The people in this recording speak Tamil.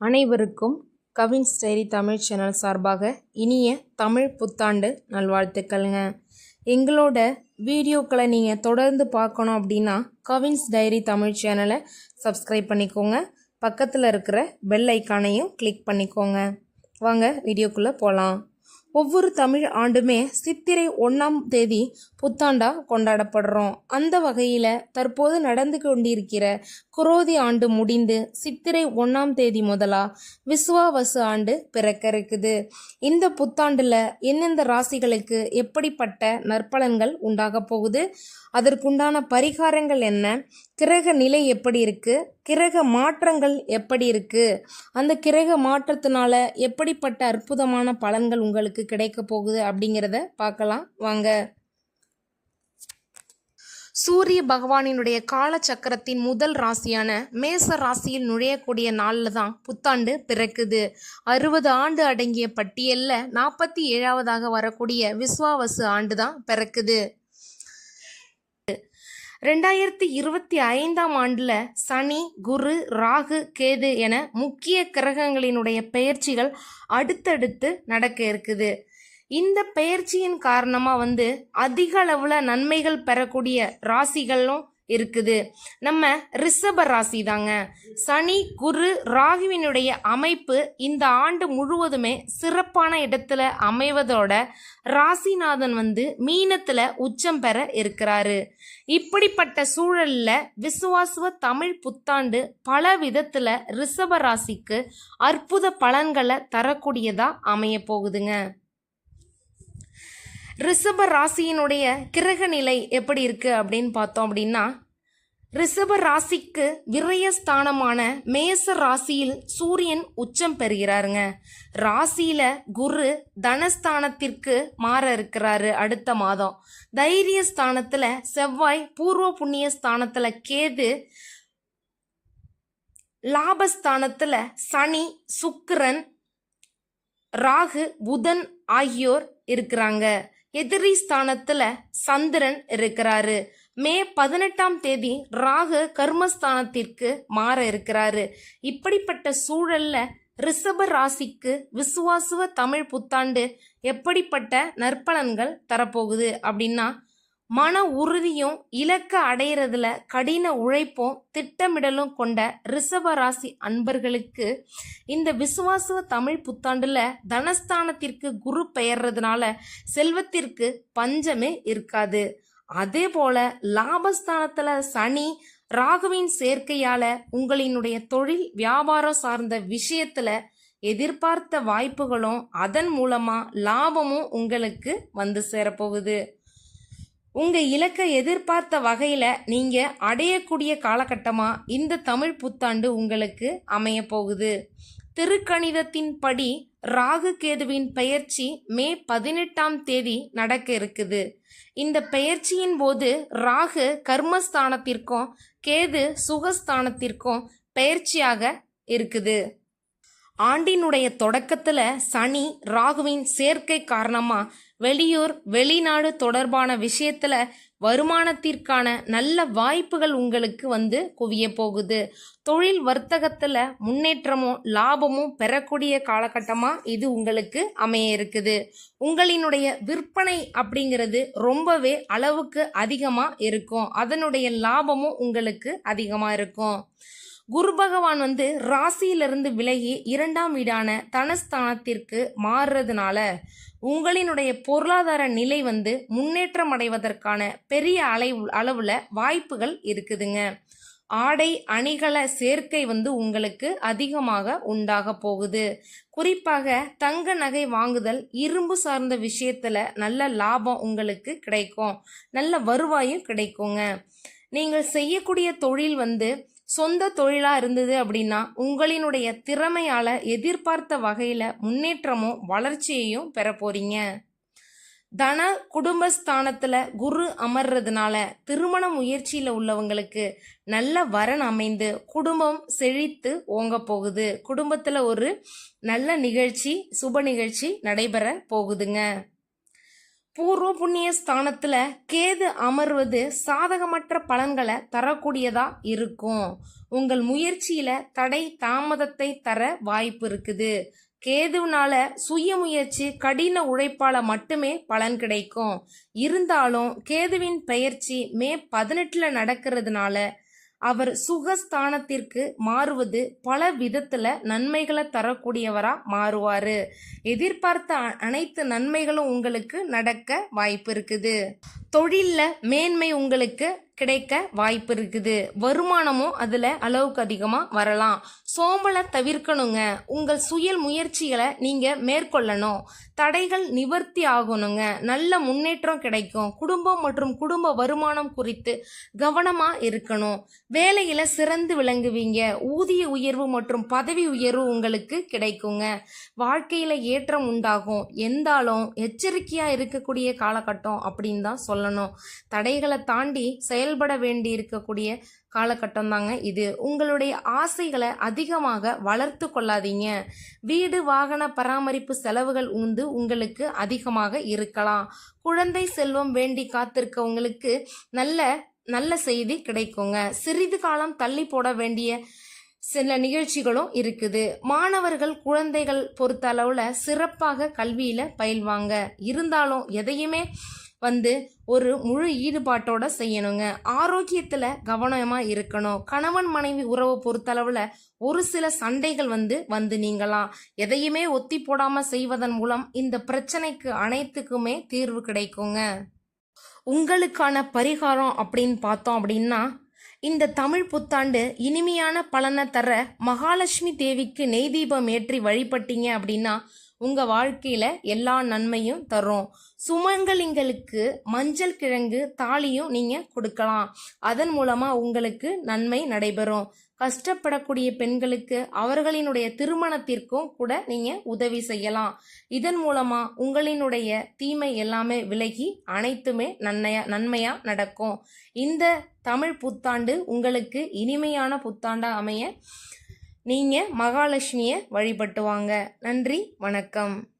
அனைவருக்கும் கவின்ஸ் டைரி தமிழ் சேனல் சார்பாக இனிய தமிழ் புத்தாண்டு நல்வாழ்த்துக்கள்ங்க. எங்களோட வீடியோக்களை நீங்கள் தொடர்ந்து பார்க்கணும் அப்படின்னா கவின்ஸ் டைரி தமிழ் சேனலை சப்ஸ்கிரைப் பண்ணிக்கோங்க. பக்கத்தில் இருக்கிற பெல் ஐக்கானையும் கிளிக் பண்ணிக்கோங்க. வாங்க வீடியோக்குள்ளே போகலாம் ஒவ்வொரு தமிழ் ஆண்டுமே சித்திரை ஒன்றாம் தேதி புத்தாண்டா கொண்டாடப்படுறோம். அந்த வகையில் தற்போது நடந்து கொண்டிருக்கிற குரோதி ஆண்டு முடிந்து சித்திரை ஒன்றாம் தேதி முதலா விசுவாவசு ஆண்டு பிறக்க இருக்குது இந்த புத்தாண்டில் எந்தெந்த ராசிகளுக்கு எப்படிப்பட்ட நற்பலன்கள் உண்டாக போகுது? அதற்குண்டான பரிகாரங்கள் என்ன? கிரக நிலை எப்படி இருக்குது கிரக மாற்றங்கள் எப்படி இருக்குது அந்த கிரக மாற்றத்தினால எப்படிப்பட்ட அற்புதமான பலன்கள் உங்களுக்கு கிடைக்க போகுது அப்படிங்கிறத பார்க்கலாம். வாங்க. சூரிய பகவானினுடைய காலச்சக்கரத்தின் முதல் ராசியான மேச ராசியில் நுழையக்கூடிய நாளில் தான் புத்தாண்டு பிறக்குது. அறுபது ஆண்டு அடங்கிய பட்டியலில் நாற்பத்தி ஏழாவதாக வரக்கூடிய விஸ்வாவசு ஆண்டு தான் பிறக்குது. ரெண்டாயிரத்தி இருபத்தி ஐந்தாம் ஆண்டில் சனி குரு ராகு கேது என முக்கிய கிரகங்களினுடைய பெயர்ச்சிகள் அடுத்தடுத்து நடக்க இருக்குது. இந்த பெயர்ச்சியின் காரணமாக வந்து அதிக அளவில் நன்மைகள் பெறக்கூடிய ராசிகளும் இருக்குது. நம்ம ரிஷப ராசி தாங்க சனி குரு ராகுவினுடைய அமைப்பு இந்த ஆண்டு முழுவதுமே சிறப்பான இடத்துல அமைவதோட ராசிநாதன் வந்து மீனத்துல உச்சம் பெற இருக்கிறாரு. இப்படிப்பட்ட சூழல்ல விசுவாசுவ தமிழ் புத்தாண்டு பல விதத்துல ரிஷப ராசிக்கு அற்புத பலன்களை தரக்கூடியதா அமைய போகுதுங்க ரிஷப ராசியினுடைய கிரக நிலை எப்படி இருக்குது அப்படின்னு பார்த்தோம் அப்படின்னா ரிஷப ராசிக்கு விரயஸ்தானமான மேச ராசியில் சூரியன் உச்சம் பெறுகிறாருங்க. ராசியில குரு தனஸ்தானத்திற்கு மாற இருக்கிறாரு அடுத்த மாதம். தைரிய ஸ்தானத்துல செவ்வாய் பூர்வ புண்ணிய ஸ்தானத்துல கேது லாபஸ்தானத்துல சனி சுக்கிரன் ராகு புதன் ஆகியோர் இருக்கிறாங்க. எதிரி ஸ்தானத்துல சந்திரன் இருக்கிறாரு. மே பதினெட்டாம் தேதி ராகு கர்மஸ்தானத்திற்கு மாற இருக்கிறாரு. இப்படிப்பட்ட சூழல்ல ரிஷப ராசிக்கு விசுவாசுவ தமிழ் புத்தாண்டு எப்படிப்பட்ட நற்பலன்கள் தரப்போகுது அப்படின்னா மன உறுதியும் இலக்க அடையிறதுல கடின உழைப்பும் திட்டமிடலும் கொண்ட ரிஷப ராசி அன்பர்களுக்கு இந்த விசுவாசுவ தமிழ் புத்தாண்டுல தனஸ்தானத்திற்கு குரு பெயர்றதுனால செல்வத்திற்கு பஞ்சமே இருக்காது. அதே போல லாபஸ்தானத்துல சனி ராகுவின் சேர்க்கையால உங்களினுடைய தொழில் வியாபாரம் சார்ந்த விஷயத்துல எதிர்பார்த்த வாய்ப்புகளும் அதன் மூலமா லாபமும் உங்களுக்கு வந்து சேரப்போகுது. உங்க இலக்கை எதிர்பார்த்த வகையில நீங்க அடையக்கூடிய காலகட்டமா இந்த தமிழ் புத்தாண்டு உங்களுக்கு அமைய போகுது. திருக்கணிதத்தின் படி ராகு கேதுவின் பெயர்ச்சி மே பதினெட்டாம் தேதி நடக்க இருக்குது. இந்த பெயர்ச்சியின் போது ராகு கர்மஸ்தானத்திற்கும் கேது சுகஸ்தானத்திற்கும் பெயர்ச்சியாக இருக்குது. ஆண்டினுடைய தொடக்கத்துல சனி ராகுவின் சேர்க்கை காரணமா வெளியூர் வெளிநாடு தொடர்பான விஷயத்துல வருமானத்திற்கான நல்ல வாய்ப்புகள் உங்களுக்கு வந்து குவிய போகுது. தொழில் வர்த்தகத்துல முன்னேற்றமும் லாபமும் பெறக்கூடிய காலகட்டமா இது உங்களுக்கு அமைய இருக்குது. உங்களினுடைய விற்பனை அப்படிங்கிறது ரொம்பவே அளவுக்கு அதிகமா இருக்கும். அதனுடைய லாபமும் உங்களுக்கு அதிகமா இருக்கும். குரு பகவான் வந்து ராசியிலிருந்து விலகி இரண்டாம் வீடான தனஸ்தானத்திற்கு மாறுறதுனால உங்களினுடைய பொருளாதார நிலை வந்து முன்னேற்றம் அடைவதற்கான பெரிய அலை அளவில் வாய்ப்புகள் இருக்குதுங்க. ஆடை அணிகள சேர்க்கை வந்து உங்களுக்கு அதிகமாக உண்டாக போகுது. குறிப்பாக தங்க நகை வாங்குதல் இரும்பு சார்ந்த விஷயத்துல நல்ல லாபம் உங்களுக்கு கிடைக்கும். நல்ல வருவாயும் கிடைக்குங்க. நீங்கள் செய்யக்கூடிய தொழில் வந்து சொந்த தொழிலாக இருந்தது அப்படின்னா உங்களினுடைய திறமையால் எதிர்பார்த்த வகையில் முன்னேற்றமும் வளர்ச்சியையும் பெற போறீங்க. தன குடும்பஸ்தானத்தில் குரு அமர்றதுனால திருமண முயற்சியில் உள்ளவங்களுக்கு நல்ல வரன் அமைந்து குடும்பம் செழித்து ஓங்க போகுது. குடும்பத்தில் ஒரு நல்ல நிகழ்ச்சி சுப நிகழ்ச்சி நடைபெற போகுதுங்க. பூர்வ புண்ணிய ஸ்தானத்தில் கேது அமர்வது சாதகமற்ற பலன்களை தரக்கூடியதா இருக்கும். உங்கள் முயற்சியில தடை தாமதத்தை தர வாய்ப்பு இருக்குது. கேதுனால சுய முயற்சி கடின உழைப்பால மட்டுமே பலன் கிடைக்கும். இருந்தாலும் கேதுவின் பெயர்ச்சி மே பதினெட்டுல நடக்கிறதுனால அவர் சுகஸ்தானத்திற்கு மாறுவது பல விதத்துல நன்மைகளை தரக்கூடியவரா மாறுவாரு. எதிர்பார்த்த அனைத்து நன்மைகளும் உங்களுக்கு நடக்க வாய்ப்பு இருக்குது. தொழிலில் மேன்மை உங்களுக்கு கிடைக்க வாய்ப்பு இருக்குது. வருமானமும் அதில் அளவுக்கு அதிகமாக வரலாம். சோம்பலை தவிர்க்கணுங்க. உங்கள் சுயல் முயற்சிகளை நீங்கள் மேற்கொள்ளணும். தடைகள் நிவர்த்தி ஆகணுங்க. நல்ல முன்னேற்றம் கிடைக்கும். குடும்பம் மற்றும் குடும்ப வருமானம் குறித்து கவனமாக இருக்கணும். வேலையில் சிறந்து விளங்குவீங்க. ஊதிய உயர்வு மற்றும் பதவி உயர்வு உங்களுக்கு கிடைக்குங்க. வாழ்க்கையில் ஏற்றம் உண்டாகும். எந்தாலும் எச்சரிக்கையாக இருக்கக்கூடிய காலகட்டம் அப்படின்னு தான் சொல்லணும். தடைகளை தாண்டி செயல் செயல்பட வேண்டி இருக்கக்கூடிய காலகட்டம் தாங்க இது. உங்களுடைய ஆசைகளை அதிகமாக வளர்த்து கொள்ளாதீங்க. வீடு வாகன பராமரிப்பு செலவுகள் உந்து உங்களுக்கு அதிகமாக இருக்கலாம். குழந்தை செல்வம் வேண்டி காத்திருக்கவங்களுக்கு நல்ல நல்ல செய்தி கிடைக்குங்க. சிறிது காலம் தள்ளி போட வேண்டிய சில நிகழ்ச்சிகளும் இருக்குது. மாணவர்கள் குழந்தைகள் பொறுத்த அளவில் சிறப்பாக கல்வியில் பயில்வாங்க. இருந்தாலும் எதையுமே வந்து ஒரு முழு ஈடுபாட்டோட செய்யணுங்க. ஆரோக்கியத்துல கவனமா இருக்கணும். கணவன் மனைவி உறவை பொறுத்தளவுல ஒரு சில சண்டைகள் வந்து வந்து நீங்களாம் எதையுமே ஒத்தி போடாம செய்வதன் மூலம் இந்த பிரச்சனைக்கு அனைத்துக்குமே தீர்வு கிடைக்குங்க. உங்களுக்கான பரிகாரம் அப்படின்னு பார்த்தோம் அப்படின்னா இந்த தமிழ் புத்தாண்டு இனிமையான பலனை தர மகாலட்சுமி தேவிக்கு நெய் தீபம் ஏற்றி வழிபட்டீங்க அப்படின்னா உங்க வாழ்க்கையில எல்லா நன்மையும் தரும். சுமங்கலிங்களுக்கு மஞ்சள் கிழங்கு தாலியும் நீங்க கொடுக்கலாம். அதன் மூலமா உங்களுக்கு நன்மை நடைபெறும். கஷ்டப்படக்கூடிய பெண்களுக்கு அவர்களினுடைய திருமணத்திற்கும் கூட நீங்க உதவி செய்யலாம். இதன் மூலமா உங்களினுடைய தீமை எல்லாமே விலகி அனைத்துமே நன்மையா நன்மையா நடக்கும். இந்த தமிழ் புத்தாண்டு உங்களுக்கு இனிமையான புத்தாண்டா அமைய நீங்க மகாலட்சுமியை வழிபட்டு வாங்க நன்றி வணக்கம்.